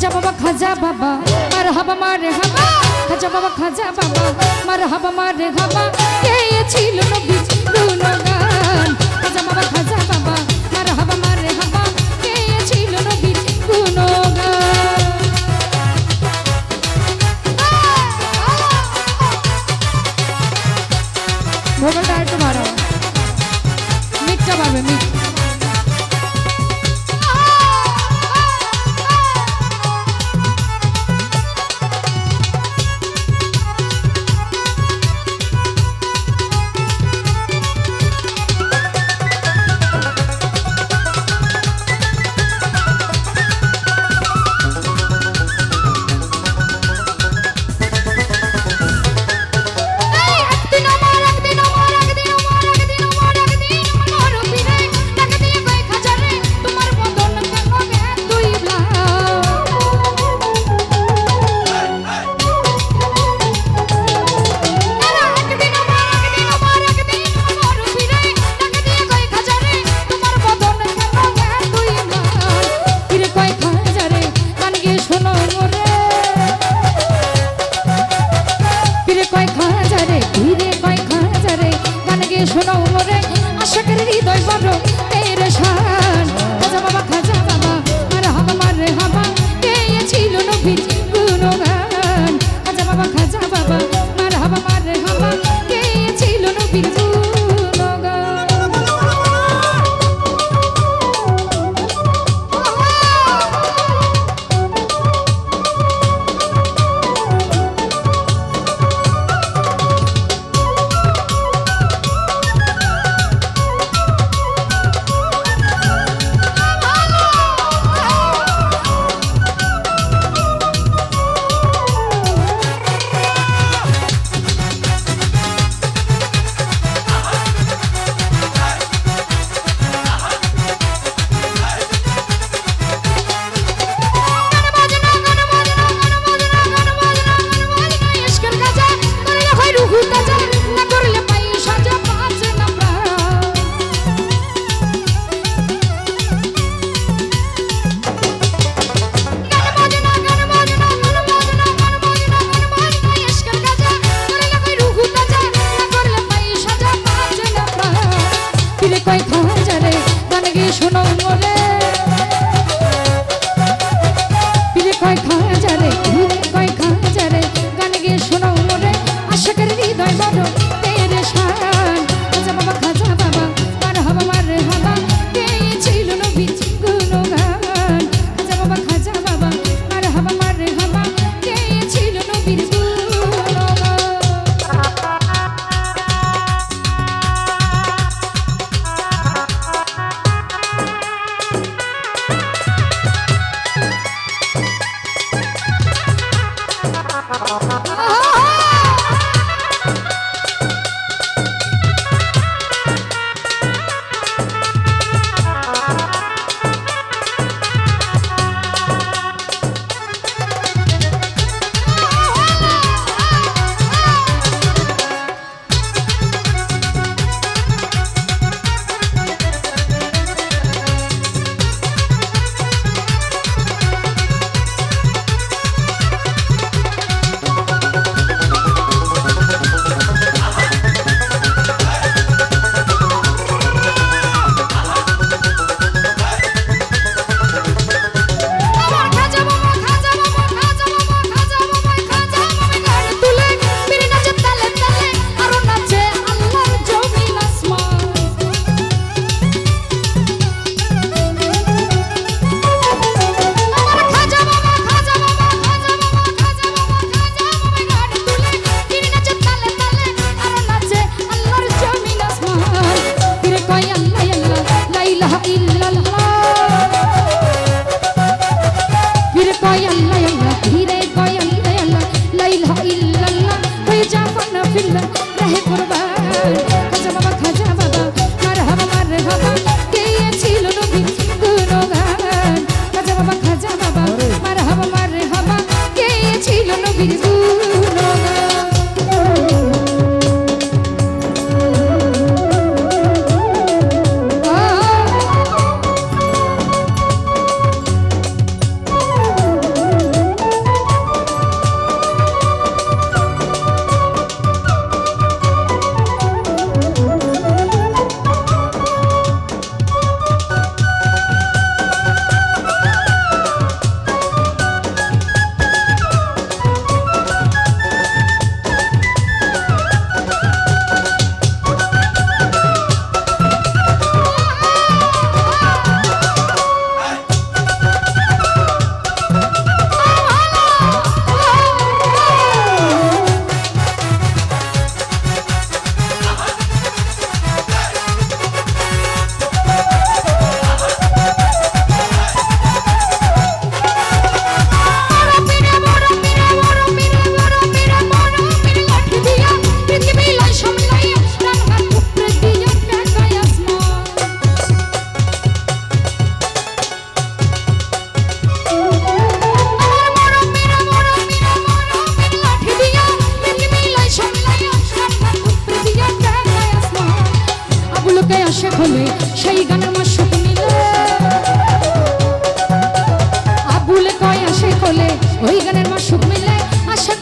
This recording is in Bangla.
খাজা বাবা খাজা বাবা, মার হাবা মার হাবা। খাজা বাবা খাজা বাবা, মার হাবা মার হাবা। কে ছিল নবী গান খাজা বাবা খাজা বাবা শোনো রে ছিলাম রাহে করবা সেই গানের মাসুক মিলে আবুল কয় আসে কলে ওই গানের মাসুক মিলে। আশাক